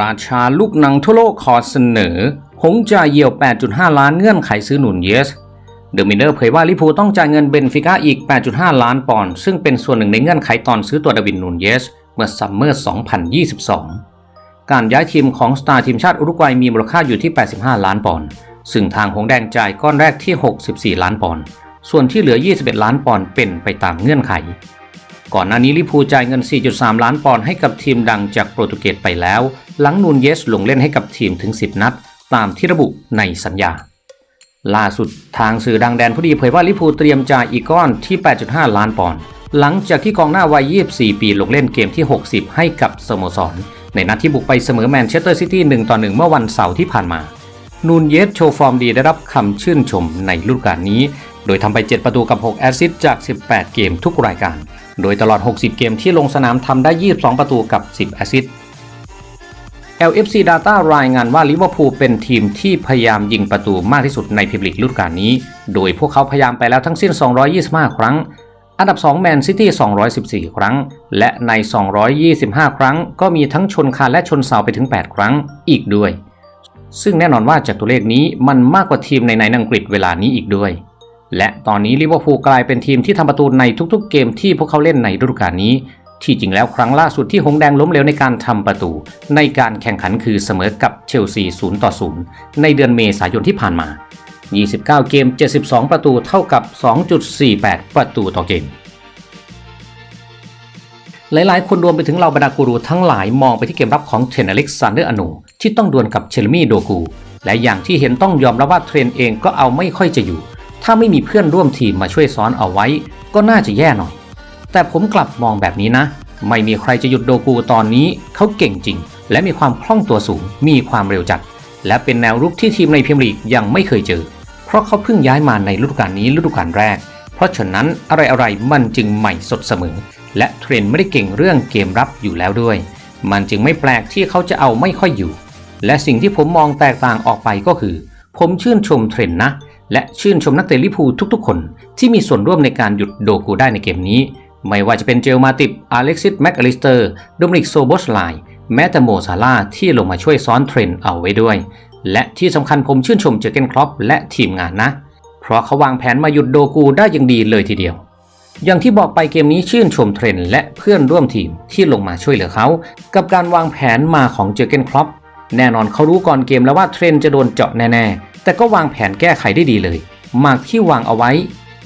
ราชาลูกหนังทั่วโลกขอเสนอ หงจ่ายเยียว 8.5 ล้านเงื่อนไขซื้อหนุนเยสเดอะมินเนอร์เผยว่าลิพูต้องจ่ายเงินเบนฟิก้าอีก 8.5 ล้านปอนด์ซึ่งเป็นส่วนหนึ่งในเงื่อนไขตอนซื้อตัวดาวินนูนเยส เมื่อซัมเมอร์ 2022 การย้ายทีมของสตาร์ทีมชาติอุรุกวัยมีมูลค่าอยู่ที่ 85 ล้านปอนด์ซึ่งทางหงแดงจ่ายก้อนแรกที่ 64 ล้านปอนด์ส่วนที่เหลือ 21 ล้านปอนด์เป็นไปตามเงื่อนไข ก่อนหน้านี้ลิพูจ่ายเงิน 4.3 ล้านปอนด์ให้กับทีมดังจากโปรตุเกสไปแล้ว หลังนูนเยสลงเล่นให้กับทีมถึง 10 นัด ตามที่ระบุในสัญญา ล่าสุดทางสื่อดังแดนพอดีเผยว่าลิพูเตรียมจ่ายอีกก้อนที่ 8.5 ล้านปอนด์หลังจากที่กองหน้าวัย 24 ปีลงเล่นเกมที่ 60 ให้กับสโมสร ในนัดที่บุกไปเสมอแมนเชสเตอร์ซิตี้ 1 ต่อ 1 เมื่อวันเสาร์ที่ผ่านมา นูนเยสโชว์ฟอร์มดีได้รับคำชื่นชมในฤดูกาลนี้ โดยทำไป 7 ประตูกับ 6 แอสซิสต์จาก 18 เกมทุกรายการ โดยตลอด 60 เกมที่ลงสนามทำได้ 22 ประตูกับ 10 แอสซิสต์ LFC Data รายงานว่าลิเวอร์พูลเป็นทีมที่พยายามยิงประตูมากที่สุดในพรีเมียร์ลีกฤดูกาลนี้ โดยพวกเขาพยายามไปแล้วทั้งสิ้น 225 ครั้ง อันดับ 2 แมนซิตี้ 214 ครั้ง และใน 225 ครั้ง ก็มีทั้งชนคานและชนเสาไปถึง 8 ครั้งอีกด้วย ซึ่งแน่นอนว่าจากตัวเลขนี้มันมากกว่าทีมในในอังกฤษเวลานี้อีกด้วย และตอนนี้ลิเวอร์พูลกลายเป็นทีมที่ทำประตูในทุกๆเกมที่พวกเขาเล่นในฤดูกาลนี้ ที่จริงแล้วครั้งล่าสุดที่หงแดงล้มเหลวในการทำประตู ในการแข่งขันคือเสมอกับเชลซี0ต่อ0ในเดือนเมษายนที่ผ่านมา 29 เกม 72 ประตูเท่ากับ 2.48 ประตูต่อเกมหลายๆ คนรวมไปถึงเหล่าบรรดากูรูทั้งหลายมองไปที่เกมรับของเทรนอเล็กซานเดอร์อโนที่ต้องดวลกับเชลมี่โดกู และอย่างที่เห็นต้องยอมรับว่าเทรนเองก็เอาไม่ค่อยจะอยู่ ถ้าไม่มีเพื่อนร่วมทีมมาช่วยซ้อนเอาไว้ ก็น่าจะแย่หน่อย แต่ผมกลับมองแบบนี้นะ ไม่มีใครจะหยุดโดกูตอนนี้เขาเก่งจริง และมีความคล่องตัวสูง มีความเร็วจัด และเป็นแนวรุกที่ทีมในพรีเมียร์ลีกยังไม่เคยเจอ เพราะเขาเพิ่งย้ายมาในฤดูกาลนี้ฤดูกาลแรก เพราะฉะนั้นอะไรๆมันจึงใหม่สดเสมอ และเทรนไม่ได้เก่งเรื่องเกมรับอยู่แล้วด้วย มันจึงไม่แปลกที่เขาจะเอาไม่ค่อยอยู่ และสิ่งที่ผมมองแตกต่างออกไปก็คือ ผมชื่นชมเทรนนะ และชื่นชมนักเตะลิพูทุกๆ คนที่มีส่วนร่วมในการหยุดโดกูได้ในเกมนี้ ไม่ว่าจะเป็นเจลมาติบอเล็กซิสแม็กอลิสเตอร์โดมินิกโซโบสไลแม้แต่โมซาลาที่ลงมาช่วยซ้อนเทรนเอาไว้ด้วย และที่สำคัญผมชื่นชมเจอเกนครอปและทีมงานนะ เพราะเขาวางแผนมาหยุดโดกูได้อย่างดีเลยทีเดียวอย่างที่บอกไปเกมนี้ชื่นชมเทรนและเพื่อนร่วมทีมที่ลงมาช่วยเหลือเขา กับการวางแผนมาของเจอเกนครอปแน่นอนเขารู้ก่อนเกมแล้วว่าเทรนจะโดนเจาะแน่ๆ แต่ก็วางแผนแก้ไขได้ดีเลยมากที่วางเอาไว้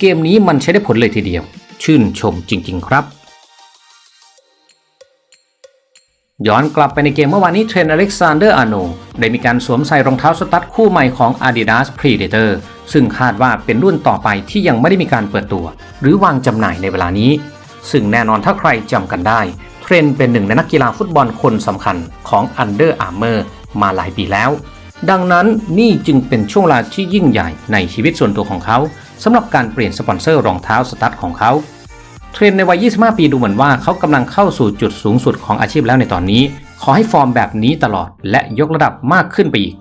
เกมนี้มันใช้ได้ผลเลยทีเดียว ชื่นชมจริง ๆ ครับ ย้อนกลับไปในเกมเมื่อวานนี้เทรนอเล็กซานเดอร์อาโนได้มีการสวมใส่รองเท้าสตั๊ดคู่ใหม่ของ Adidas Predator ซึ่งคาดว่าเป็นรุ่นต่อไปที่ยังไม่ได้มีการเปิดตัว หรือวางจำหน่ายในเวลานี้ ซึ่งแน่นอนถ้าใครจำกันได้ เทรนเป็นหนึ่งในนักกีฬาฟุตบอลคนสำคัญของ Under Armour มาหลายปีแล้ว ดังนั้นนี่จึงเป็นช่วงเวลาที่ยิ่งใหญ่ในชีวิตส่วนตัวของเขาสำหรับการเปลี่ยนสปอนเซอร์รองเท้าสตั๊ดของเขาเทรนในวัย 25 ปีดูเหมือนว่าเขากำลังเข้าสู่จุดสูงสุดของอาชีพแล้วในตอนนี้ ขอให้ฟอร์มแบบนี้ตลอดและยกระดับมากขึ้นไปอีก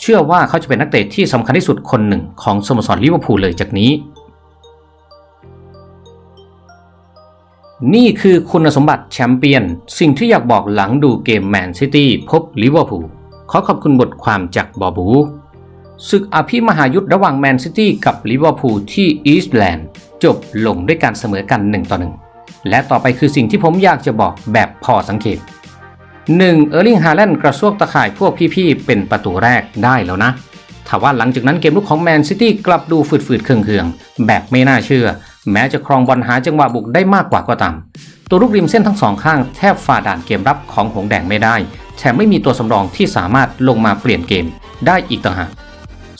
เชื่อว่าเขาจะเป็นนักเตะที่สำคัญที่สุดคนหนึ่งของสโมสรลิเวอร์พูลเลยจากนี้ นี่คือคุณสมบัติแชมเปี้ยน สิ่งที่อยากบอกหลังดูเกมแมนซิตี้พบลิเวอร์พูล ขอขอบคุณบทความจากบอบูศึกอภิมหายุทธระหว่างแมนซิตี้กับลิเวอร์พูลที่อีสต์แลนด์จบลงด้วยการเสมอกัน1ต่อ1และต่อไปคือสิ่งที่ผมอยากจะบอกแบบพอสังเกต 1. เออร์ลิงฮาแลนด์กระซวกตะข่ายพวกพี่ๆ เป็นประตูแรกได้แล้วนะถ้าว่าหลังจากนั้นเกมลุกของแมนซิตี้กลับดูฝืดๆเคืองๆ แบบไม่น่าเชื่อ แม้จะครองบอลหาจังหวะบุกได้มากกว่าก็ตาม ตัวลูกริมเส้นทั้งสองข้างแทบฝ่าด่านเกมรับของหงแดงไม่ได้ แถมไม่มีตัวสำรองที่สามารถลงมาเปลี่ยนเกมได้อีกต่างหาก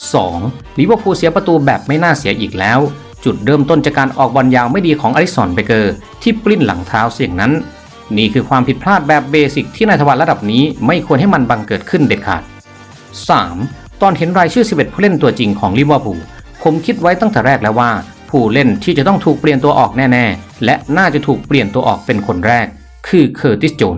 2. ลิเวอร์พูลเสียประตูแบบไม่น่าเสียอีกแล้ว จุดเริ่มต้นจากการออกบอลยาวไม่ดีของอลิสันเบเกอร์ ที่ปลิ้นหลังเท้าเสี่ยงนั้น นี่คือความผิดพลาดแบบเบสิกที่นายทวารระดับนี้ไม่ควรให้มันบังเกิดขึ้นเด็ดขาด 3. ตอนเห็นรายชื่อ 11 ผู้เล่นตัวจริงของลิเวอร์พูลผมคิดไว้ตั้งแต่แรกแล้วว่า ผู้เล่นที่จะต้องถูกเปลี่ยนตัวออกแน่ๆ และน่าจะถูกเปลี่ยนตัวออกเป็นคนแรก คือเคอร์ติสโจน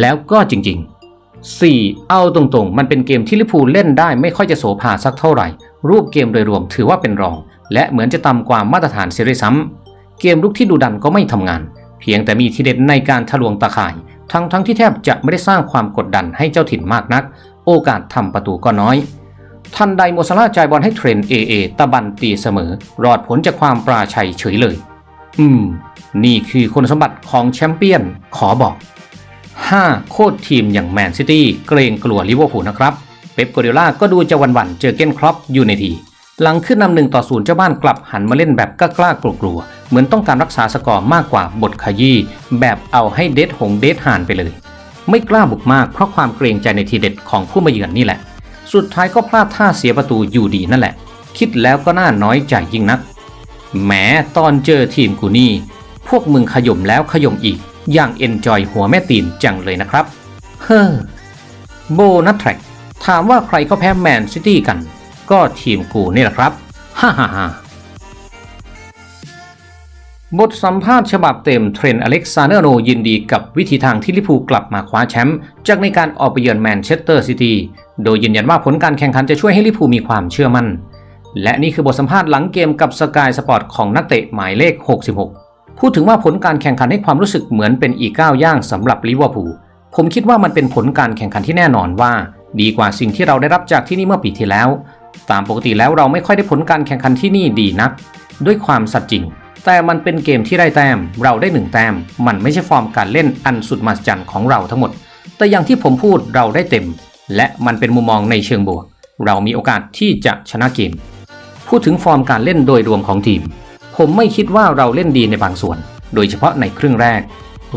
แล้วก็จริงๆ 4. เอาตรงๆ มันเป็นเกมที่ลิพูเล่นได้ไม่ค่อยจะโสภาสักเท่าไหร่ รูปเกมโดยรวมถือว่าเป็นรอง และเหมือนจะต่ำกว่ามาตรฐานเสียด้วยซ้ำเกมลุกที่ดุดันก็ไม่ทำงาน เพียงแต่มีทีเด็ดในการทะลวงตาข่าย ทั้งทั้งที่แทบจะไม่ได้สร้างความกดดันให้เจ้าถิ่นมากนัก โอกาสทำประตูก็น้อย ทันใดโมซาลาจ่ายบอลให้เทรนเอเอตะบันตีเสมอ รอดผลจากความปราชัยเฉยเลย อืม นี่คือคุณสมบัติของแชมเปี้ยนขอบอก 5 โคตรทีมอย่างแมนซิตี้เกรงกลัวลิเวอร์พูลนะครับ เป๊ปกัวเดล่าก็ดูจะวันๆเจอเก้นครอปอยู่ในที หลังขึ้นนำหนึ่งต่อศูนย์เจ้าบ้านกลับหันมาเล่นแบบกล้าๆกลัวๆเหมือนต้องการรักษาสกอร์มากกว่าบทขยี้แบบเอาให้เดทหงเดทห่านไปเลย ไม่กล้าบุกมากเพราะความเกรงใจในทีเด็ดของผู้มาเยือนนี่แหละ สุดท้ายก็พลาดท่าเสียประตูอยู่ดีนั่นแหละ คิดแล้วก็น่าน้อยใจยิ่งนักแหมตอนเจอทีมกูนี่ พวกมึงขย่มแล้วขย่มอีก อย่างเอนจอยหัวแม่ตีนจังเลยนะครับ เฮ้อโบนัสแทร็กถามว่าใครเขาแพ้แมนซิตี้กัน ก็ทีมกูนี่แหละครับ ฮ่าฮ่าฮ่าบทสัมภาษณ์ฉบับเต็มเทรนอเล็กซานเดอร์โนยินดีกับวิธีทางที่ลิพูกลับมาคว้าแชมป์จากในการออกไปเยือนแมนเชสเตอร์ซิตี้โดยยืนยันว่าผลการแข่งขันจะช่วยให้ลิพูมีความเชื่อมั่น และนี่คือบทสัมภาษณ์หลังเกมกับสกายสปอร์ตของนักเตะหมายเลข 66 พูดถึงว่าผลการแข่งขันให้ความรู้สึกเหมือนเป็นอีกก้าวย่างสำหรับลิเวอร์พูลผมคิดว่ามันเป็นผลการแข่งขันที่แน่นอนว่า ดีกว่าสิ่งที่เราได้รับจากที่นี่เมื่อปีที่แล้ว ตามปกติแล้วเราไม่ค่อยได้ผลการแข่งขันที่นี่ดีนัก ด้วยความสัตย์จริง แต่มันเป็นเกมที่ได้แต้ม เราได้หนึ่งแต้ม มันไม่ใช่ฟอร์มการเล่นอันสุดมหัศจรรย์ของเราทั้งหมด แต่อย่างที่ผมพูดเราได้เต็ม และมันเป็นมุมมองในเชิงบวก เรามีโอกาสที่จะชนะเกม พูดถึงฟอร์มการเล่นโดยรวมของทีม ผมไม่คิดว่าเราเล่นดีในบางส่วน โดยเฉพาะในครึ่งแรก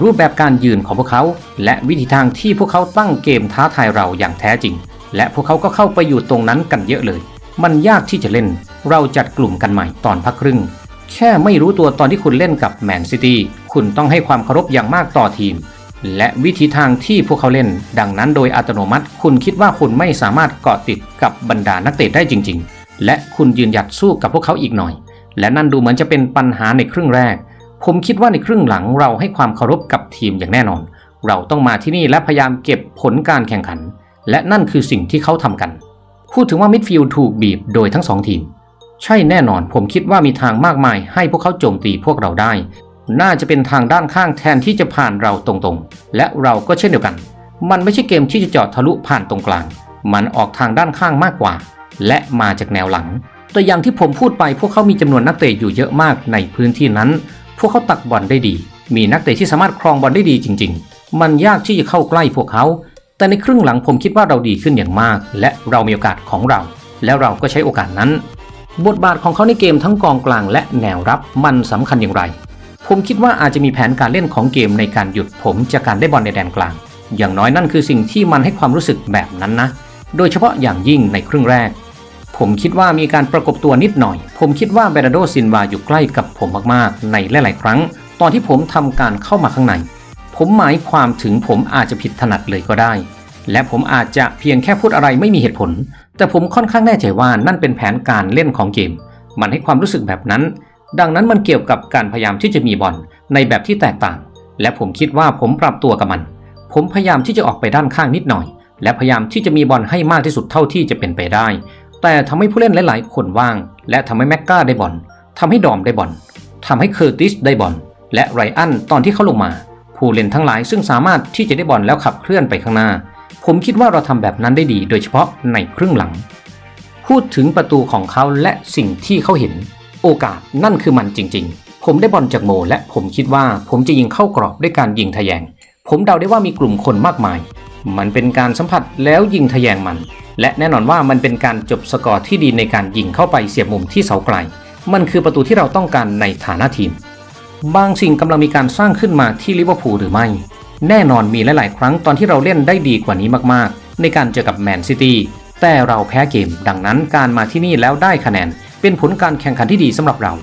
รูปแบบการยืนของพวกเขา และวิธีทางที่พวกเขาตั้งเกมท้าทายเราอย่างแท้จริง และพวกเขาก็เข้าไปอยู่ตรงนั้นกันเยอะเลย มันยากที่จะเล่น เราจัดกลุ่มกันใหม่ตอนพักครึ่ง แค่ไม่รู้ตัวตอนที่คุณเล่นกับแมนซิตี้คุณต้องให้ความเคารพอย่างมากต่อทีม และวิธีทางที่พวกเขาเล่น ดังนั้นโดยอัตโนมัติ คุณคิดว่าคุณไม่สามารถเกาะติดกับบรรดานักเตะได้จริง ๆ และคุณยืนหยัดสู้กับพวกเขาอีกหน่อย และนั่นดูเหมือนจะเป็นปัญหาในครึ่งแรก ผมคิดว่าในครึ่งหลังเราให้ความเคารพกับทีมอย่างแน่นอน เราต้องมาที่นี่และพยายามเก็บผลการแข่งขัน และนั่นคือสิ่งที่เขาทำกัน พูดถึงว่ามิดฟิลด์ถูกบีบโดยทั้งสองทีม ใช่แน่นอน ผมคิดว่ามีทางมากมายให้พวกเขาโจมตีพวกเราได้ น่าจะเป็นทางด้านข้างแทนที่จะผ่านเราตรงๆ และเราก็เช่นเดียวกัน มันไม่ใช่เกมที่จะเจาะทะลุผ่านตรงกลาง มันออกทางด้านข้างมากกว่า และมาจากแนวหลัง แต่อย่างที่ผมพูดไปพวกเขามีจำนวนนักเตะอยู่เยอะมากในพื้นที่นั้น พวกเขาตักบอลได้ดี มีนักเตะที่สามารถครองบอลได้ดีจริง ๆ มันยากที่จะเข้าใกล้พวกเขา แต่ในครึ่งหลังผมคิดว่าเราดีขึ้นอย่างมาก และเรามีโอกาสของเรา แล้วเราก็ใช้โอกาสนั้น บทบาทของเขาในเกมทั้งกองกลางและแนวรับมันสำคัญอย่างไร ผมคิดว่าอาจจะมีแผนการเล่นของเกมในการหยุดผมจากการได้บอลในแดนกลาง อย่างน้อยนั่นคือสิ่งที่มันให้ความรู้สึกแบบนั้นนะ โดยเฉพาะอย่างยิ่งในครึ่งแรก ผมคิดว่ามีการประกบตัวนิดหน่อย ผมคิดว่าเบรโดซินวาอยู่ใกล้กับผมมากๆ ในหลาย ๆ ครั้ง ตอนที่ผมทำการเข้ามาข้างใน ผมหมายความถึงผมอาจจะผิดถนัดเลยก็ได้ และผมอาจจะเพียงแค่พูดอะไรไม่มีเหตุผล แต่ผมค่อนข้างแน่ใจว่านั่นเป็นแผนการเล่นของเกม มันให้ความรู้สึกแบบนั้น ดังนั้นมันเกี่ยวกับการพยายามที่จะมีบอลในแบบที่แตกต่าง และผมคิดว่าผมปรับตัวกับมัน ผมพยายามที่จะออกไปด้านข้างนิดหน่อย และพยายามที่จะมีบอลให้มากที่สุดเท่าที่จะเป็นไปได้ แต่ทำให้ผู้เล่นหลายๆ คนว่าง และทำให้แม็กกาได้บอลทำให้ดอมได้บอลทำให้เคอร์ติสได้บอลและไรอันตอนที่เขาลงมา ผู้เล่นทั้งหลายซึ่งสามารถที่จะได้บอลแล้วขับเคลื่อนไปข้างหน้า ผมคิดว่าเราทำแบบนั้นได้ดี โดยเฉพาะในครึ่งหลัง พูดถึงประตูของเขาและสิ่งที่เขาเห็น โอกาสนั่นคือมันจริง ๆ ผมได้บอลจากโม และผมคิดว่าผมจะยิงเข้ากรอบด้วยการยิงทะแยง ผมเดาได้ว่ามีกลุ่มคนมากมาย มันเป็นการสัมผัสแล้วยิงทะแยงมัน และแน่นอนว่ามันเป็นการจบสกอร์ที่ดีในการยิงเข้าไปเสียบมุมที่เสาไกล มันคือประตูที่เราต้องการในฐานะทีม บางสิ่งกำลังมีการสร้างขึ้นมาที่ลิเวอร์พูลหรือไม่ แน่นอนมีหลาย ๆ ครั้งตอนที่เราเล่นได้ดีกว่านี้มาก ๆ ในการเจอกับแมนซิตี้ แต่เราแพ้เกม ดังนั้นการมาที่นี่แล้วได้คะแนน เป็นผลการแข่งขันที่ดีสำหรับเรา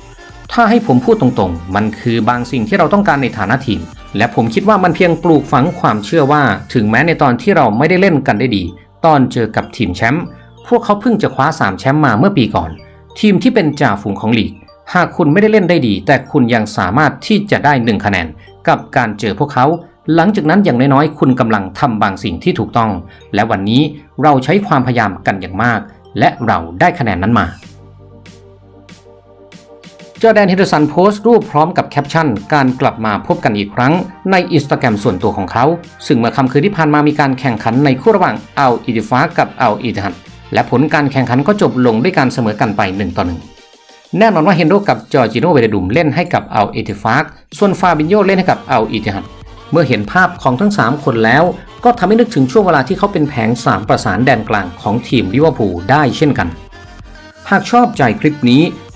ถ้าให้ผมพูดตรงๆ มันคือบางสิ่งที่เราต้องการในฐานะทีม และผมคิดว่ามันเพียงปลูกฝังความเชื่อว่า ถึงแม้ในตอนที่เราไม่ได้เล่นกันได้ดี ตอนเจอกับทีมแชมป์พวกเขาเพิ่งจะคว้า 3 แชมป์มาเมื่อปีก่อน ทีมที่เป็นจ่าฝูงของลีก หากคุณไม่ได้เล่นได้ดี แต่คุณยังสามารถที่จะได้หนึ่งคะแนน กับการเจอพวกเขา หลังจากนั้นอย่างน้อยๆ คุณกำลังทำบางสิ่งที่ถูกต้อง และวันนี้เราใช้ความพยายามกันอย่างมาก และเราได้คะแนนนั้นมา จอแดนเฮนเดอร์สันโพสต์รูปพร้อมกับแคปชั่น การกลับมาพบกันอีกครั้งในอินสตาแกรมส่วนตัวของเขา ซึ่งเมื่อค่ำคืนที่ผ่านมามีการแข่งขันในคู่ระหว่างอัลอิติฟากับอัลอิติฮัดและผลการแข่งขันก็จบลงด้วยการเสมอกันไป1ต่อ1แน่นอนว่าเฮนโดกับจอร์จิโนเวเดดุมเล่นให้กับอัลอิติฟาส่วนฟาบินโยเล่นให้กับอัลอิติฮัดเมื่อเห็นภาพของทั้ง 3 คนแล้ว ก็ทำให้นึกถึงช่วงเวลาที่เขาเป็นแผง3ประสานแดนกลางของทีมลิเวอร์พูลได้เช่นกัน หากชอบใจคลิปนี้